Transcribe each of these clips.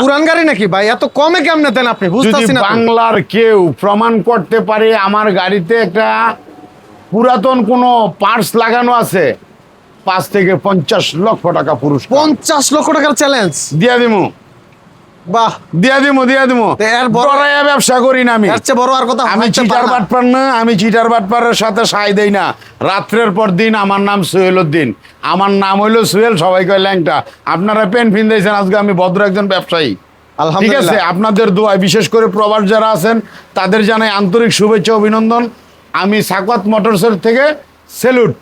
পুরান গাড়ি নাকি? ভাই এত কমে কেমনে দেন আপনি? বুঝতেছি না বাংলার কেউ প্রমাণ করতে পারে আমার গাড়িতে একটা পুরাতন কোনো পার্টস লাগানো আছে পাঁচ থেকে পঞ্চাশ লক্ষ টাকা পুরস্কার। পঞ্চাশ লক্ষ টাকার চ্যালেঞ্জ দিয়া দিমু। বাহ। দিয়া দিমু দিয়া দিমু। এর বড়- ব্যবসা করি না আমি। এর বড় আর কথা আমি হইতে চিটার বাটপার না। আমি চিটার বাটপারের সাথে সাই দেই না। রাত্রের পর দিন আমার নাম সোহেল উদ্দিন। আমার নাম হইল সোহেল সবাই কয় ল্যাংটা। আপনারা পেন ফিন দিয়েছেন আজকে আমি ভদ্র একজন ব্যবসায়ী। ঠিক আছে আপনাদের দোয়ায় বিশেষ করে প্রবাস যারা আছেন তাদের জানাই আন্তরিক শুভেচ্ছা অভিনন্দন। আমি সাকওয়াত মোটরসের থেকে সেলুট।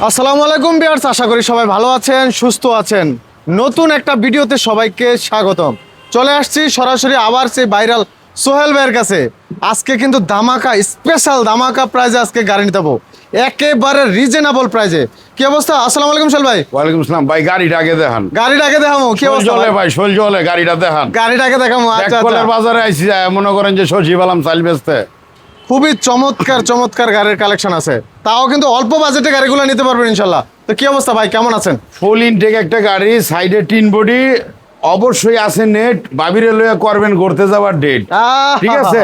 আসসালামু আলাইকুম বিয়ার্স আশা করি সবাই ভালো আছেন সুস্থ আছেন। নতুন একটা ভিডিওতে সবাইকে স্বাগতম। চলে আসছি সরাসরি আবার সেই ভাইরাল সোহেল ভাইয়ের কাছে। আজকে কিন্তু ধামাকা স্পেশাল ধামাকা প্রাইজে আজকে গাড়ি নিতে। একেবারে রিজনেবল প্রাইজে কি অবস্থা? আসসালামু আলাইকুম সোহেল ভাই। ওয়ালাইকুম আসসালাম ভাই গাড়িটা আগে দেখান। গাড়িটা আগে দেখামো কি অবস্থা জলে ভাই? শোল জলে গাড়িটা দেখান। গাড়িটা আগে দেখামো আচ্ছা আচ্ছা। বাজারে যায় মনে করেন যে শশী বালাম চাল বেচতে। খুবই চমৎকার চমৎকার গাড়ির কালেকশন আছে। তাও কিন্তু অল্প বাজেটে গাড়িগুলো নিতে পারবেন ইনশাল্লাহ। তো কি অবস্থা ভাই? কেমন আছেন? ফুল ইনটেক একটা গাড়ি সাইডে টিন বডি অবশ্যই আছে নেট বাবিরে লইয়া করবেন ঘুরতে যাওয়ার ডেট ঠিক আছে?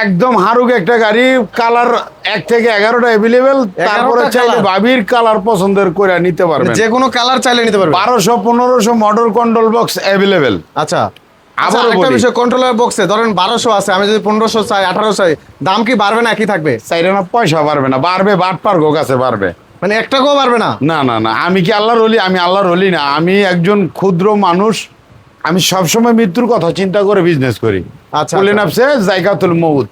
একদম হারুক একটা গাড়ি কালার এক থেকে এগারোটা অ্যাভেলেবেল তারপরে চাইলে বাবির কালার পছন্দের করে নিতে পারবেন। যে কোনো কালার চাইলে নিতে পারবেন। বারোশো পনেরোশো মোটর কন্ট্রোল বক্স অ্যাভেলেবেল আচ্ছা। আবার আবারও একটা বিষয় কন্ট্রোলার বক্সে ধরেন বারোশো আছে আমি যদি পনেরোশো চাই আঠারোশো চাই দাম কি বাড়বে না একই থাকবে? চাইলে না পয়সা বাড়বে না বাড়বে বাট পার গো কাছে বাড়বে। মানে একটা কেউ পারবে না? না না না আমি কি আল্লাহর হলি আমি আল্লাহর হলি না। আমি একজন ক্ষুদ্র মানুষ। আমি সবসময় মৃত্যুর কথা চিন্তা করে বিজনেস করি। আচ্ছা, বলে আচ্ছা। জায়গাতুল মৌত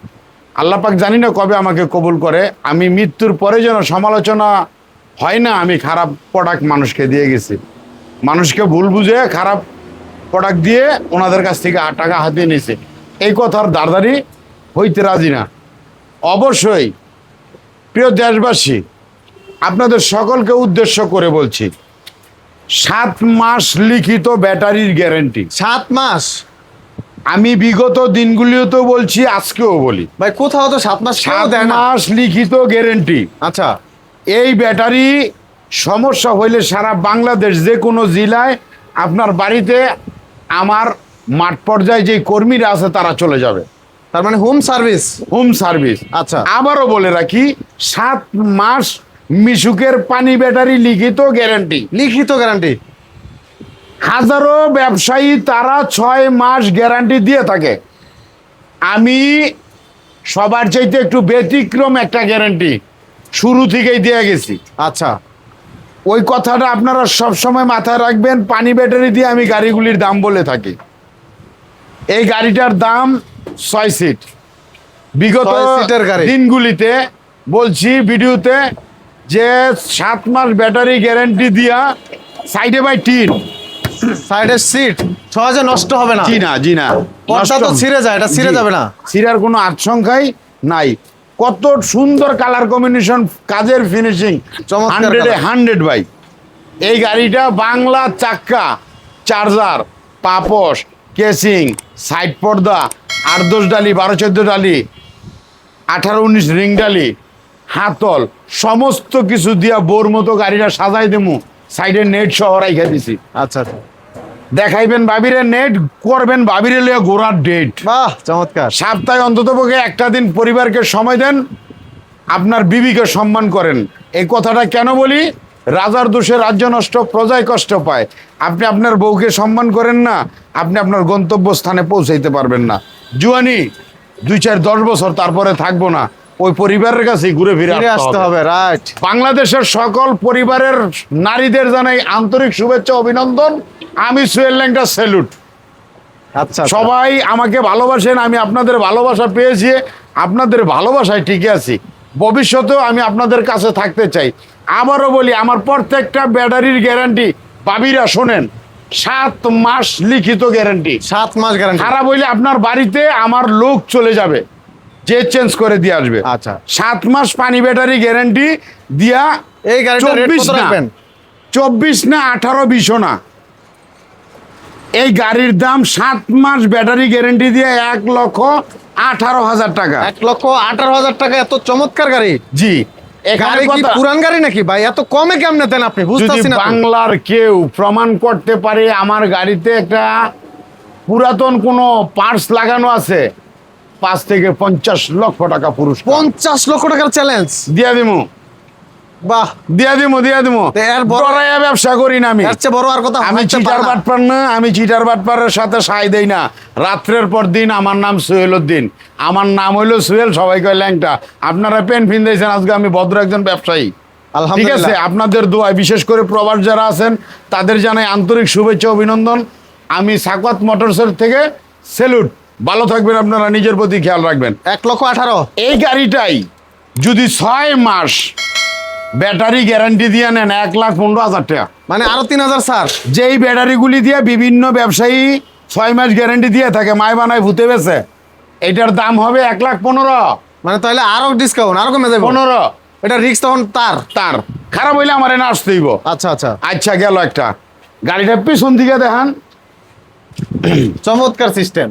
আল্লাহ পাক জানি না কবে আমাকে কবুল করে। আমি মৃত্যুর পরে যেন সমালোচনা হয় না আমি খারাপ প্রোডাক্ট মানুষকে দিয়ে গেছি। মানুষকে ভুল বুঝে খারাপ প্রোডাক্ট দিয়ে ওনাদের কাছ থেকে আট টাকা হাতিয়ে নিয়েছে। এই কথার দারদারি হইতে রাজি না। অবশ্যই প্রিয় দেশবাসী আপনাদের সকলকে উদ্দেশ্য করে বলছি সাত মাস লিখিত ব্যাটারির গ্যারেন্টি। সাত মাস? আমি বিগত দিনগুলিতেও বলছি আজকেও বলি। ভাই কোথাও তো সাত মাস সাত মাস লিখিত গ্যারেন্টি। আচ্ছা। এই ব্যাটারি সমস্যা হইলে সারা বাংলাদেশ যে কোনো জেলায় আপনার বাড়িতে আমার মাঠ পর্যায়ে যে কর্মীরা আছে তারা চলে যাবে। তার মানে হোম সার্ভিস হোম সার্ভিস আচ্ছা। আবারও বলে রাখি সাত মাস মিশুকের পানি ব্যাটারি লিখিত গ্যারান্টি। লিখিত গ্যারান্টি। হাজারো ব্যবসায়ী তারা ছয় মাস গ্যারান্টি দিয়ে থাকে। আমি সবার চাইতে একটু ব্যতিক্রম একটা গ্যারান্টি শুরু থেকেই দিয়ে গেছি। আচ্ছা। ওই কথাটা আপনারা সব সময় মাথায় রাখবেন পানি ব্যাটারি দিয়ে আমি গাড়িগুলির দাম বলে থাকি। এই গাড়িটার দাম ছয় সিট। বিগত গাড়ি। দিনগুলিতে বলছি ভিডিওতে যে সাত মাস ব্যাটারি গ্যারান্টি দিয়া সাইডে বাই টিন। সাইডের সিট। সহজে নষ্ট হবে না। জি না জি না। পর্দা তো ছিঁড়ে যায়, এটা ছিঁড়ে যাবে না। ছিঁড়ার কোনো আশঙ্কাই নাই। কত সুন্দর কালার কম্বিনেশন কাজের ফিনিশিং হান্ড্রেডে হান্ড্রেড বাই এই গাড়িটা বাংলা চাক্কা চার্জার পাপস কেসিং সাইড পর্দা আট দশ ডালি বারো চোদ্দ ডালি আঠারো উনিশ রিং ডালি হাতল সমস্ত কিছু দিয়া বোর মতো গাড়িটা সাজাই দেমু। সাইডে নেট সহ রাইখা দিছি। আচ্ছা। দেখাইবেন বাবিরে নেট করবেন বাবিরে লিয়ে ঘোরার ডেট বাহ চমৎকার। সপ্তাহে অন্তত পক্ষে একটা দিন পরিবারকে সময় দেন আপনার বিবিকে সম্মান করেন। এই কথাটা কেন বলি? রাজার দোষে রাজ্য নষ্ট প্রজায় কষ্ট পায়। আপনি আপনার বউকে সম্মান করেন না আপনি আপনার গন্তব্যস্থানে পৌঁছাইতে পারবেন না। জুয়ানি দুই চার দশ বছর তারপরে থাকব না। ওই পরিবারের কাছেই ঘুরে ফিরে আসতে হবে। রাইট বাংলাদেশের সকল পরিবারের নারীদের জানাই আন্তরিক শুভেচ্ছা অভিনন্দন। আমি সুয়েল ল্যাংটা সেলুট আচ্ছা আচ্ছা। সবাই আমাকে ভালোবাসেন আমি আপনাদের ভালোবাসা পেয়েছি আপনাদের ভালোবাসায় টিকে আছি। ভবিষ্যতেও আমি আপনাদের কাছে থাকতে চাই। আবারও বলি আমার প্রত্যেকটা ব্যাটারির গ্যারান্টি বাবিরা শোনেন সাত মাস লিখিত গ্যারান্টি সাত মাস গ্যারান্টি খারাপ হইলে আপনার বাড়িতে আমার লোক চলে যাবে। যে চেঞ্জ করে দিয়ে আসবে। আচ্ছা। সাত মাস পানি ব্যাটারি গ্যারান্টি দিয়া এই চব্বিশ না। চব্বিশ না আঠারো বিশও না। এই গাড়ির দাম সাত মাস ব্যাটারি গ্যারেন্টি দিয়ে এক লক্ষ আঠারো হাজার টাকা। এক লক্ষ আঠারো হাজার টাকা এত চমৎকার গাড়ি। জি। এখানে গাড়ি কি পুরান গাড়ি নাকি ভাই? এত কমে কেমনে দেন আপনি? যদি বুঝতেছি না বাংলার কেউ প্রমাণ করতে পারে আমার গাড়িতে একটা পুরাতন কোনো পার্টস লাগানো আছে। পাঁচ থেকে পঞ্চাশ লক্ষ টাকা পুরুষ পঞ্চাশ লক্ষ টাকার চ্যালেঞ্জ দিয়া দিমু। বাহ। দিয়া দিমু দিয়া দিমু। এর বড়- ব্যবসা করি না আমি। চেয়ে বড় আর কথা আমি চিটার বাটপার না আমি চিটার বাটপারের সাথে সাই দেই না। রাত্রের পর দিন আমার নাম সোহেল উদ্দিন আমার নাম হইল সোহেল সবাই কয় ল্যাংটা। আপনারা পেন ফিন দিয়েছেন আজকে আমি ভদ্র একজন ব্যবসায়ী। ঠিক আছে আপনাদের দোয়ায় বিশেষ করে প্রবাস যারা আছেন তাদের জানাই আন্তরিক শুভেচ্ছা অভিনন্দন। আমি সাকওয়াত মোটরসের থেকে সেলুট। ভালো থাকবেন আপনারা নিজের প্রতি খেয়াল রাখবেন। এক লক্ষ আঠারো। এই গাড়িটাই যদি ছয় মাস ব্যাটারি গ্যারান্টি দিয়ে নেন এক লাখ পনেরো হাজার টাকা। মানে আরও তিন হাজার স্যার। যেই ব্যাটারিগুলি দিয়ে বিভিন্ন ব্যবসায়ী ছয় মাস গ্যারান্টি দিয়ে থাকে মায় বানায় ভূতে বেছে এটার দাম হবে এক লাখ পনেরো। মানে তাহলে আরও ডিসকাউন্ট আরও কমে যাবে? পনেরো। এটা রিক্স তখন তার। তার। খারাপ হইলে আমার এনে আসতে হইব। আচ্ছা আচ্ছা। আচ্ছা গেল একটা। গাড়িটা পিছন দিকে দেখান। চমৎকার সিস্টেম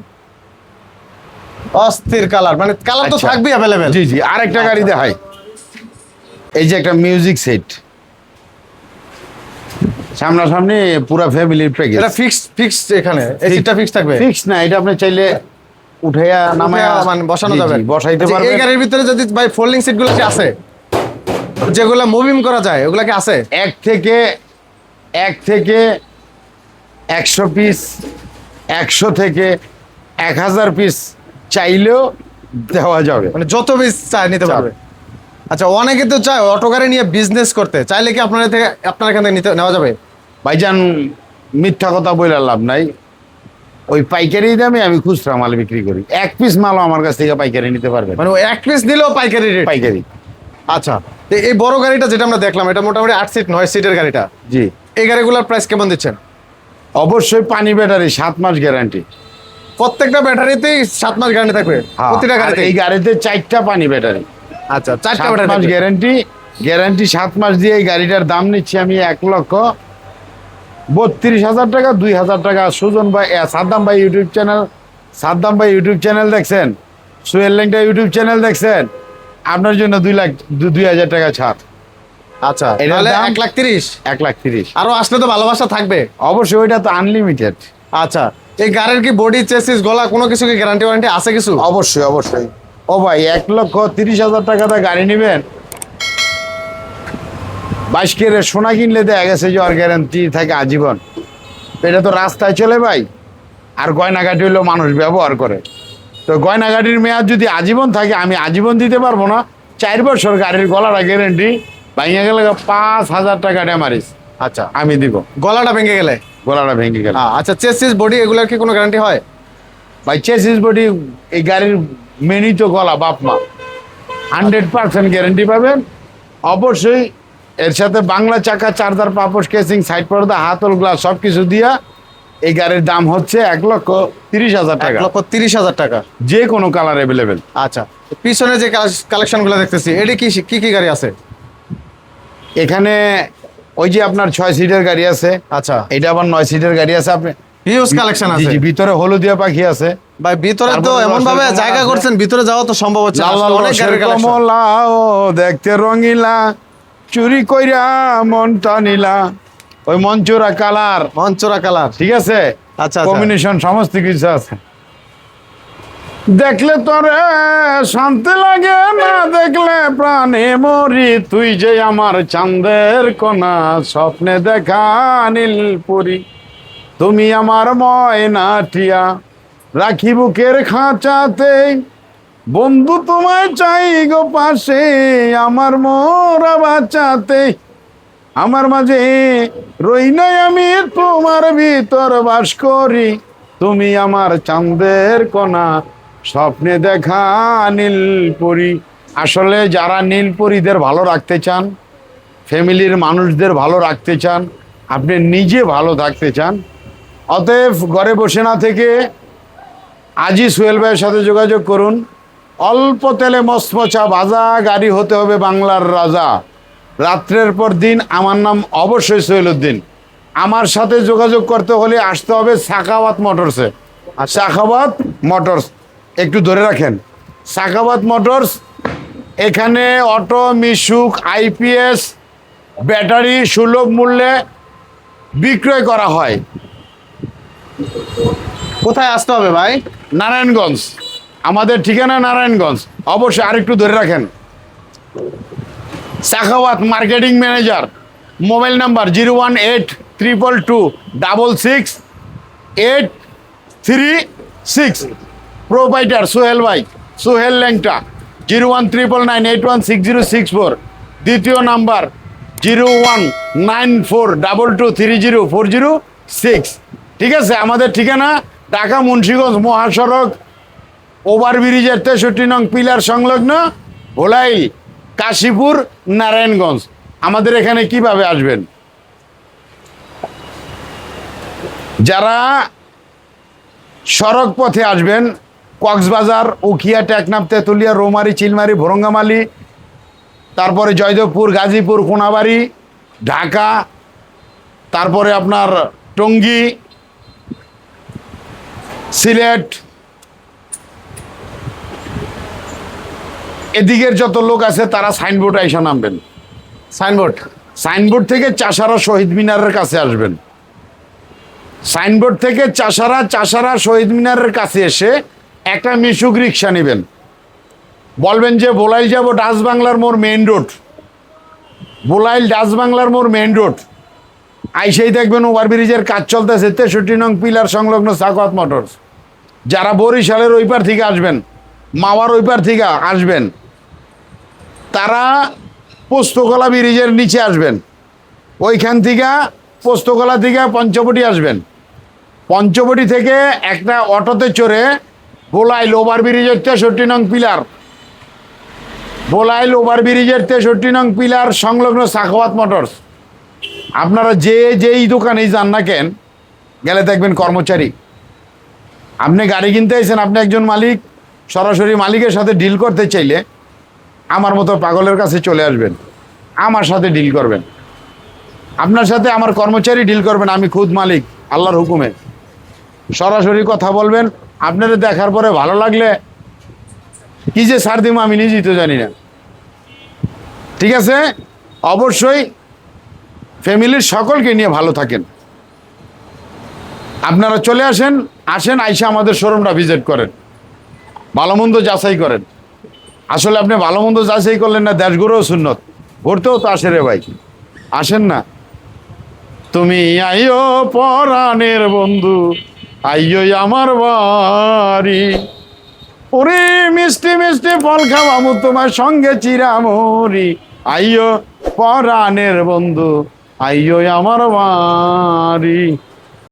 অস্থির কালার মানে কালার তো থাকবে থাকবেই অ্যাভেলেবেল জি জি আরেকটা গাড়ি দেখাই। এই যে একটা মিউজিক সেট সামনাসামনি পুরো ফ্যামিলির প্যাকেজ এটা ফিক্সড ফিক্সড এখানে এই সিটটা ফিক্স থাকবে? ফিক্স না এটা আপনি চাইলে উঠাইয়া নামায়া মানে বসানো যাবে। বসাইতে আচ্ছা, এই গাড়ির ভিতরে যদি ভাই ফোল্ডিং সিটগুলো কি আছে? যেগুলো মুভিং করা যায় ওগুলা কি আছে? এক থেকে এক থেকে একশো পিস একশো থেকে এক হাজার পিস চাইলেও দেওয়া যাবে। মানে যত পিস চায় নিতে পারবে। আচ্ছা অনেকে তো চায় অটো গাড়ি নিয়ে বিজনেস করতে। চাইলে কি আপনার থেকে আপনার এখান থেকে নিতে নেওয়া যাবে? ভাইজান মিথ্যা কথা বলে লাভ নাই। ওই পাইকারি দামে আমি খুচরা মাল বিক্রি করি। এক পিস মালও আমার কাছ থেকে পাইকারি নিতে পারবে মানে এক পিস দিলেও পাইকারি রেট পাইকারি। আচ্ছা তো এই বড় গাড়িটা যেটা আমরা দেখলাম এটা মোটামুটি আট সিট নয় সিটের গাড়িটা। জি। এই গাড়িগুলোর প্রাইস কেমন দিচ্ছেন? অবশ্যই পানি ব্যাটারি সাত মাস গ্যারান্টি প্রত্যেকটা ব্যাটারিতেই সাত মাস গ্যারান্টি থাকবে প্রতিটা গাড়িতে এই গাড়িতে চারটা পানি ব্যাটারি। আচ্ছা চারটা সাত মাস ব্যাটারি গ্যারান্টি গ্যারান্টি সাত মাস দিয়ে এই গাড়িটার দাম নিচ্ছি আমি এক লক্ষ বত্রিশ হাজার টাকা দুই হাজার টাকা। সুজন ভাই সাদ্দাম ভাই ইউটিউব চ্যানেল সাদ্দাম ভাই ইউটিউব চ্যানেল দেখছেন? সুয়েল লেংটা ইউটিউব চ্যানেল দেখছেন? আপনার জন্য দুই লাখ দুই হাজার টাকা ছাড়। আচ্ছা তাহলে এক লাখ তিরিশ। এক লাখ তিরিশ। আরও আসলে তো ভালোবাসা থাকবে। অবশ্যই ওইটা তো আনলিমিটেড আচ্ছা এই গাড়ির কি বডি চেসিস গলা কোনো কিছু কি গ্যারান্টি ওয়ারেন্টি আছে কিছু? অবশ্যই অবশ্যই। ও ভাই এক লক্ষ তিরিশ হাজার টাকাতে গাড়ি নেবেন? বাইশ কেরে সোনা কিনলে দেখা গেছে যে ওর গ্যারান্টি থাকে আজীবন। এটা তো রাস্তায় চলে ভাই। আর গয়নাগাটি হলেও মানুষ ব্যবহার করে। তো গয়নাগাটির মেয়াদ যদি আজীবন থাকে আমি আজীবন দিতে পারব না। চার বছর গাড়ির গলাটা গ্যারেন্টি ভাঙিয়ে গেলে পাঁচ হাজার টাকা ড্যামারিস আচ্ছা। আমি দিব। গলাটা ভেঙে গেলে? গলাটা ভেঙে গেল। আচ্ছা চেসিস বডি এগুলোর কি কোনো গ্যারান্টি হয়? ভাই চেসিস বডি এই গাড়ির মেনি তো গলা বাপ মা। হান্ড্রেড পার্সেন্ট গ্যারেন্টি পাবেন। অবশ্যই এর সাথে বাংলা চাকা চার্জার পাপোশ কেসিং সাইড পর্দা হাতল গ্লাস সব কিছু দিয়া এই গাড়ির দাম হচ্ছে এক লক্ষ তিরিশ হাজার টাকা। লক্ষ তিরিশ হাজার টাকা। যে কোনো কালার অ্যাভেলেবেল আচ্ছা পিছনে যে কালেকশনগুলো দেখতেছি এটি কি কি কি গাড়ি আছে? এখানে ওই যে আপনার ছয় সিটের গাড়ি আছে। আচ্ছা। এটা আবার নয় সিটের গাড়ি আছে আপনি হিউজ কালেকশন আছে। ভিতরে হলুদিয়া পাখি আছে। ভাই ভিতরে তো এমন ভাবে জায়গা করছেন ভিতরে যাওয়া তো সম্ভব হচ্ছে না। লাল লাল আসলে অনেক গাড়ির কালেকশন ও দেখতে রঙিলা চুরি কইরা মনটা নিলা ওই মঞ্চুরা কালার। মঞ্চরা কালার। ঠিক আছে? আচ্ছা, আচ্ছা। কম্বিনেশন সমস্ত কিছু আছে। দেখলে তোরে শান্তি লাগে না, দেখলে প্রাণে মরি। তুই যে আমার চাঁদের কোনা, স্বপ্নে দেখা নীলপুরি। তুমি আমার ময়নাটিয়া রাখি বুকের খাঁচাতে। বন্ধু তোমায় চাই গো পাশে, আমার মোরা বাঁচাতে। আমার মাঝে রই নাই আমি, তোমার ভিতর বাস করি। তুমি আমার চাঁদের কোনা স্বপ্নে দেখা নীলপরি। আসলে যারা নীলপরিদের ভালো রাখতে চান ফ্যামিলির মানুষদের ভালো রাখতে চান আপনি নিজে ভালো থাকতে চান অতএব ঘরে বসে না থেকে আজই সোহেল ভাইয়ের সাথে যোগাযোগ করুন। অল্প তেলে মসমচা ভাজা গাড়ি হতে হবে বাংলার রাজা। রাত্রের পর দিন আমার নাম অবশ্যই সোহেল উদ্দিন। আমার সাথে যোগাযোগ করতে হলে আসতে হবে সাখাওয়াত মোটরসে। আর সাখাওয়াত মোটরস একটু ধরে রাখেন। সাখাওয়াত মোটরস এখানে অটো মিশুক আইপিএস ব্যাটারি সুলভ মূল্যে বিক্রয় করা হয়। কোথায় আসতে হবে ভাই? নারায়ণগঞ্জ। আমাদের ঠিকানা নারায়ণগঞ্জ। অবশ্যই আরেকটু ধরে রাখেন। Sakhawat marketing manager mobile number zero one eight triple two double six eight three six. Proprietor Sohel ভাই, সোহেল ল্যাংটা, zero one triple nine eight one six zero six four দ্বিতীয় number zero one nine four double two three zero four zero six. ঠিক আছে, আমাদের ঠিকানা ঢাকা মুন্সীগঞ্জ মহাসড়ক, ওভারব্রিজের তেষট্টি নং pillar সংলগ্ন ভোলাইল, কাশীপুর, নারায়ণগঞ্জ। আমাদের এখানে কীভাবে আসবেন? যারা সড়ক পথে আসবেন কক্সবাজার, উখিয়া, টেকনাফ, তেঁতুলিয়া, রৌমারি, চিলমারি, ভরঙ্গামালি, তারপরে জয়দেবপুর, গাজীপুর, কোনাবাড়ি, ঢাকা, তারপরে আপনার টঙ্গী, সিলেট, এদিকের যত লোক আছে তারা সাইনবোর্ড আইসা নামবেন। সাইনবোর্ড। সাইনবোর্ড থেকে চাষারা শহীদ মিনারের কাছে আসবেন। সাইনবোর্ড থেকে চাষারা চাষারা শহীদ মিনারের কাছে এসে একটা মিশুক রিক্সা নেবেন। বলবেন যে বোলাইল যাব ডাচ বাংলার মোড় মেইন রোড বোলাইল ডাচ বাংলার মোড় মেইন রোড আইসেই দেখবেন ওভারব্রিজের কাজ চলতেছে, তেষট্টি নং পিলার সংলগ্ন সাকওয়াত মোটরস। যারা বরিশালের ওই পার থেকে আসবেন, মাওয়ার ওই পার থেকে আসবেন, তারা পোস্তকলা ব্রিজের নিচে আসবেন। ওইখান থেকে পোস্তকলা থেকে পঞ্চবটি আসবেন। পঞ্চবটি থেকে একটা অটোতে চড়ে বোলাইল ওভার ব্রিজের তেষট্টি নং পিলার। বোলাইল ওভার ব্রিজের তেষট্টি নং পিলার সংলগ্ন সাখাওয়াত মোটরস। আপনারা যে যেই দোকানেই যান না কেন, গেলে দেখবেন কর্মচারী। আপনি গাড়ি কিনতে এসেছেন আপনি একজন মালিক, সরাসরি মালিকের সাথে ডিল করতে চাইলে আমার মতো পাগলের কাছে চলে আসবেন, আমার সাথে ডিল করবেন। আপনার সাথে আমার কর্মচারী ডিল করবেন, আমি খুদ মালিক, আল্লাহর হুকুমে। সরাসরি কথা বলবেন আপনাদের দেখার পরে ভালো লাগলে কি যে সার দিব আমি নিজেই তো জানি না। ঠিক আছে? অবশ্যই ফ্যামিলির সকলকে নিয়ে ভালো থাকেন। আপনারা চলে আসেন আসেন, আইসা আমাদের শোরুমটা ভিজিট করেন। ভালো মন্দ যাচাই করেন। আসলে আপনি ভালো মন্দ যাচাই করলেন না দেশগুলোও সুন্নত। ঘুরতেও তো আসে রে ভাই। আসেন না। তুমি আইও পরাণের বন্ধু। আইও আমার বাড়ি। ওরে মিষ্টি মিষ্টি ফল খাওয়ামু তোমার সঙ্গে চিরামরি। আইয়ো পরাণের বন্ধু, আইয়ো আমার বাড়ি।